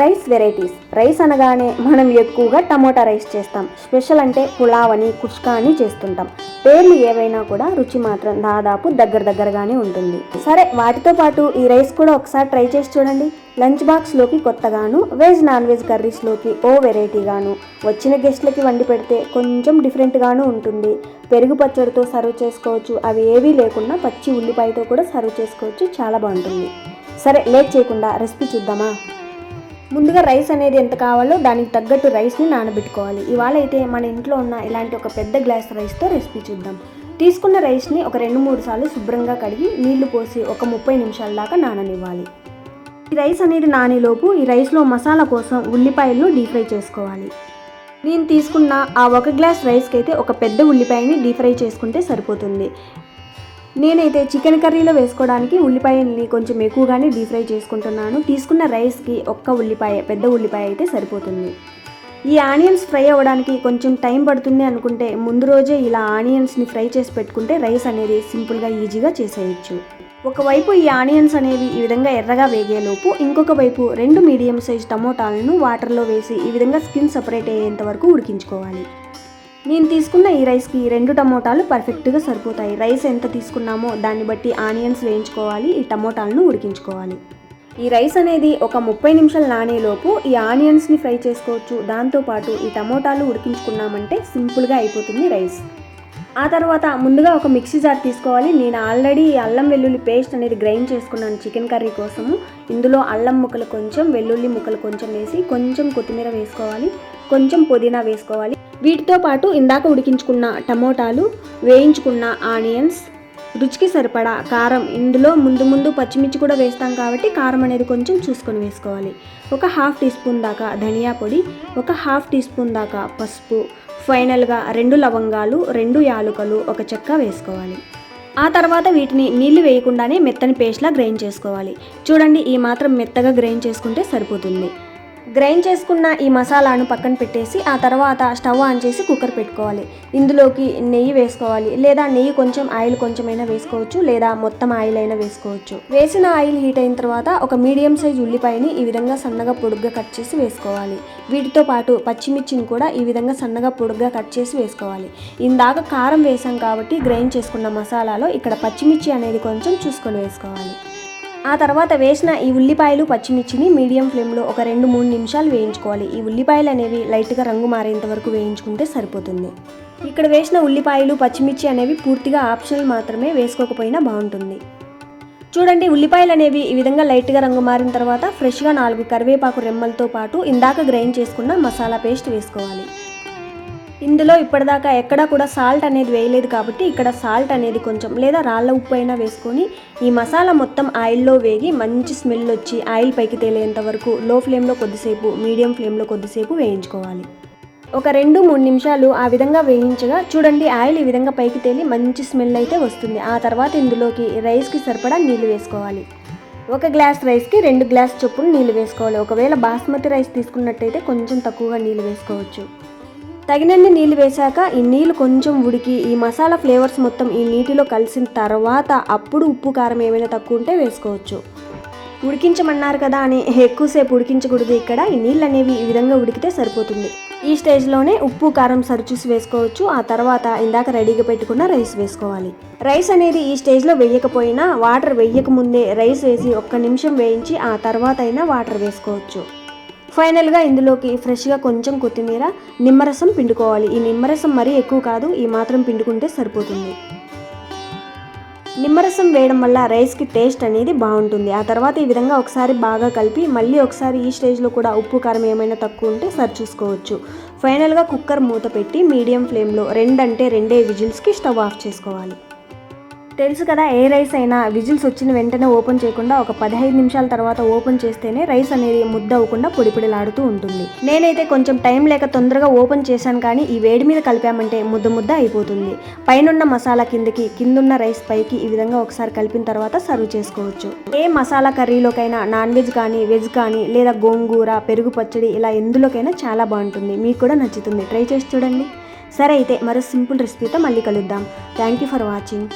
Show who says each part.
Speaker 1: Rice varieties. Rice అనగానే మనం ఎక్కువగా టమోటా రైస్ చేస్తాం. స్పెషల్ అంటే పులావ్ అని కుష్కా అని చేస్తుంటాం. పేర్లు ఏవైనా కూడా రుచి మాత్రం దాదాపు దగ్గర దగ్గరగానే ఉంటుంది. సరే వాటితో పాటు ఈ రైస్ కూడా ఒకసారి ట్రై చేసి చూడండి. లంచ్ బాక్స్లోకి కొత్తగాను వెజ్ నాన్ వెజ్ కర్రీస్లోకి ఓ వెరైటీగాను వచ్చిన గెస్ట్లకి వండి పెడితే కొంచెం డిఫరెంట్గాను ఉంటుంది. పెరుగు పచ్చడితో సర్వ్ చేసుకోవచ్చు. అవి ఏవీ లేకుండా పచ్చి ఉల్లిపాయతో కూడా సర్వ్ చేసుకోవచ్చు. చాలా బాగుంటుంది. సరే లేట్ చేయకుండా రెసిపీ చూద్దామా? ముందుగా రైస్ అనేది ఎంత కావాలో దానికి తగ్గట్టు రైస్ని నానబెట్టుకోవాలి. ఇవాళ అయితే మన ఇంట్లో ఉన్న ఇలాంటి ఒక పెద్ద గ్లాస్ రైస్తో రెసిపీ చూద్దాం. తీసుకున్న రైస్ని ఒక రెండు మూడు సార్లు శుభ్రంగా కడిగి నీళ్ళు పోసి ఒక ముప్పై నిమిషాల దాకా నాననివ్వాలి. ఈ రైస్ అనేది నానేలోపు ఈ రైస్లో మసాలా కోసం ఉల్లిపాయలను డీప్ ఫ్రై చేసుకోవాలి. నేను తీసుకున్న ఆ ఒక గ్లాస్ రైస్కి అయితే ఒక పెద్ద ఉల్లిపాయని డీప్ ఫ్రై చేసుకుంటే సరిపోతుంది. నేనైతే చికెన్ కర్రీలో వేసుకోవడానికి ఉల్లిపాయల్ని కొంచెం ఎక్కువగానే డీప్ ఫ్రై చేసుకుంటున్నాను. తీసుకున్న రైస్కి ఒక్క ఉల్లిపాయ పెద్ద ఉల్లిపాయ అయితే సరిపోతుంది. ఈ ఆనియన్స్ ఫ్రై అవ్వడానికి కొంచెం టైం పడుతుంది అనుకుంటే ముందు రోజే ఇలా ఆనియన్స్ని ఫ్రై చేసి పెట్టుకుంటే రైస్ అనేది సింపుల్గా ఈజీగా చేసేయచ్చు. ఒకవైపు ఈ ఆనియన్స్ అనేవి ఈ విధంగా ఎర్రగా వేగేలోపు ఇంకొక వైపు రెండు మీడియం సైజ్ టమోటాలను వాటర్లో వేసి ఈ విధంగా స్కిన్ సపరేట్ అయ్యేంత వరకు ఉడికించుకోవాలి. నేను తీసుకున్న ఈ రైస్కి రెండు టమోటాలు పర్ఫెక్ట్గా సరిపోతాయి. రైస్ ఎంత తీసుకున్నామో దాన్ని బట్టి ఆనియన్స్ వేయించుకోవాలి ఈ టమోటాలను ఉడికించుకోవాలి. ఈ రైస్ అనేది ఒక ముప్పై నిమిషాలు నానేలోపు ఈ ఆనియన్స్ని ఫ్రై చేసుకోవచ్చు. దాంతోపాటు ఈ టమోటాలు ఉడికించుకున్నామంటే సింపుల్గా అయిపోతుంది రైస్. ఆ తర్వాత ముందుగా ఒక మిక్సీ జార్ తీసుకోవాలి. నేను ఆల్రెడీ అల్లం వెల్లుల్లి పేస్ట్ అనేది గ్రైండ్ చేసుకున్నాను చికెన్ కర్రీ కోసము. ఇందులో అల్లం ముక్కలు కొంచెం వెల్లుల్లి ముక్కలు కొంచెం వేసి కొంచెం కొత్తిమీర వేసుకోవాలి. కొంచెం పుదీనా వేసుకోవాలి. వీటితో పాటు ఇందాక ఉడికించుకున్న టమోటాలు వేయించుకున్న ఆనియన్స్ రుచికి సరిపడా కారం. ఇందులో ముందు ముందు పచ్చిమిర్చి కూడా వేస్తాం కాబట్టి కారం అనేది కొంచెం చూసుకొని వేసుకోవాలి. ఒక హాఫ్ టీ స్పూన్ దాకా ధనియా పొడి ఒక హాఫ్ టీ స్పూన్ దాకా పసుపు ఫైనల్గా రెండు లవంగాలు రెండు యాలుకలు ఒక చెక్క వేసుకోవాలి. ఆ తర్వాత వీటిని నీళ్ళు వేయకుండానే మెత్తని పేస్ట్లా గ్రైండ్ చేసుకోవాలి. చూడండి ఈ మాత్రం మెత్తగా గ్రైండ్ చేసుకుంటే సరిపోతుంది. గ్రైండ్ చేసుకున్న ఈ మసాలాను పక్కన పెట్టేసి ఆ తర్వాత స్టవ్ ఆన్ చేసి కుక్కర్ పెట్టుకోవాలి. ఇందులోకి నెయ్యి వేసుకోవాలి. లేదా నెయ్యి కొంచెం ఆయిల్ కొంచెమైనా వేసుకోవచ్చు. లేదా మొత్తం ఆయిల్ అయినా వేసుకోవచ్చు. వేసిన ఆయిల్ హీట్ అయిన తర్వాత ఒక మీడియం సైజ్ ఉల్లిపాయని ఈ విధంగా సన్నగా పొడుగ్గా కట్ చేసి వేసుకోవాలి. వీటితో పాటు పచ్చిమిర్చిని కూడా ఈ విధంగా సన్నగా పొడుగ్గా కట్ చేసి వేసుకోవాలి. ఇందాక కారం వేసాం కాబట్టి గ్రైండ్ చేసుకున్న మసాలాలో ఇక్కడ పచ్చిమిర్చి అనేది కొంచెం చూసుకొని వేసుకోవాలి. ఆ తర్వాత వేసిన ఈ ఉల్లిపాయలు పచ్చిమిర్చిని మీడియం ఫ్లేమ్లో ఒక రెండు మూడు నిమిషాలు వేయించుకోవాలి. ఈ ఉల్లిపాయలు అనేవి లైట్గా రంగు మారేంత వరకు వేయించుకుంటే సరిపోతుంది. ఇక్కడ వేసిన ఉల్లిపాయలు పచ్చిమిర్చి అనేవి పూర్తిగా ఆప్షనల్ మాత్రమే వేసుకోకపోయినా బాగుంటుంది. చూడండి ఉల్లిపాయలు అనేవి ఈ విధంగా లైట్గా రంగు మారిన తర్వాత ఫ్రెష్గా నాలుగు కరివేపాకు రెమ్మలతో పాటు ఇందాక గ్రైండ్ చేసుకున్న మసాలా పేస్ట్ వేసుకోవాలి. ఇందులో ఇప్పటిదాకా ఎక్కడా కూడా సాల్ట్ అనేది వేయలేదు కాబట్టి ఇక్కడ సాల్ట్ అనేది కొంచెం లేదా రాళ్ళ ఉప్పు అయినా వేసుకొని ఈ మసాలా మొత్తం ఆయిల్లో వేగి మంచి స్మెల్ వచ్చి ఆయిల్ పైకి తేలేంత వరకు లో ఫ్లేమ్లో కొద్దిసేపు మీడియం ఫ్లేమ్లో కొద్దిసేపు వేయించుకోవాలి. ఒక రెండు మూడు నిమిషాలు ఆ విధంగా వేయించగా చూడండి ఆయిల్ ఈ విధంగా పైకి తేలి మంచి స్మెల్ అయితే వస్తుంది. ఆ తర్వాత ఇందులోకి రైస్కి సరిపడా నీళ్ళు వేసుకోవాలి. ఒక గ్లాస్ రైస్కి రెండు గ్లాస్ చొప్పున నీళ్ళు వేసుకోవాలి. ఒకవేళ బాస్మతి రైస్ తీసుకున్నట్టయితే కొంచెం తక్కువగా నీళ్ళు వేసుకోవచ్చు. తగినన్ని నీళ్ళు వేశాక ఈ నీళ్ళు కొంచెం ఉడికి ఈ మసాలా ఫ్లేవర్స్ మొత్తం ఈ నీటిలో కలిసిన తర్వాత అప్పుడు ఉప్పు కారం ఏమైనా తక్కువ ఉంటే వేసుకోవచ్చు. ఉడికించమన్నారు కదా అని ఎక్కువసేపు ఉడికించకూడదు ఇక్కడ. ఈ నీళ్ళు అనేవి ఈ విధంగా ఉడికితే సరిపోతుంది. ఈ స్టేజ్లోనే ఉప్పు కారం సరిచూసి వేసుకోవచ్చు. ఆ తర్వాత ఇందాక రెడీగా పెట్టుకున్న రైస్ వేసుకోవాలి. రైస్ అనేది ఈ స్టేజ్లో వేయకపోయినా వాటర్ వేయకముందే రైస్ వేసి ఒక్క నిమిషం వేయించి ఆ తర్వాత అయినా వాటర్ వేసుకోవచ్చు. ఫైనల్గా ఇందులోకి ఫ్రెష్గా కొంచెం కొత్తిమీర నిమ్మరసం పిండుకోవాలి. ఈ నిమ్మరసం మరీ ఎక్కువ కాదు ఈ మాత్రం పిండుకుంటే సరిపోతుంది. నిమ్మరసం వేయడం వల్ల రైస్కి టేస్ట్ అనేది బాగుంటుంది. ఆ తర్వాత ఈ విధంగా ఒకసారి బాగా కలిపి మళ్ళీ ఒకసారి ఈ స్టేజ్లో కూడా ఉప్పు కారం ఏమైనా తక్కువ ఉంటే సరి చూసుకోవచ్చు. ఫైనల్గా కుక్కర్ మూత పెట్టి మీడియం ఫ్లేమ్లో రెండంటే రెండే విజిల్స్కి స్టవ్ ఆఫ్ చేసుకోవాలి. తెలుసు కదా ఏ రైస్ అయినా విజిల్స్ వచ్చిన వెంటనే ఓపెన్ చేయకుండా ఒక పదహైదు నిమిషాల తర్వాత ఓపెన్ చేస్తేనే రైస్ అనేది ముద్ద అవ్వకుండా పొడిపొడిలాడుతూ ఉంటుంది. నేనైతే కొంచెం టైం లేక తొందరగా ఓపెన్ చేశాను కానీ ఈ వేడి మీద కలిపామంటే ముద్ద ముద్ద అయిపోతుంది. పైనున్న మసాలా కిందకి కిందున్న రైస్ పైకి ఈ విధంగా ఒకసారి కలిపిన తర్వాత సర్వ్ చేసుకోవచ్చు. ఏ మసాలా కర్రీలోకైనా నాన్ వెజ్ కానీ వెజ్ కానీ లేదా గోంగూర పెరుగు పచ్చడి ఇలా ఎందులోకైనా చాలా బాగుంటుంది. మీకు కూడా నచ్చుతుంది. ట్రై చేసి చూడండి. సరే అయితే మరో సింపుల్ రెసిపీతో మళ్ళీ కలుద్దాం. Thank you for watching.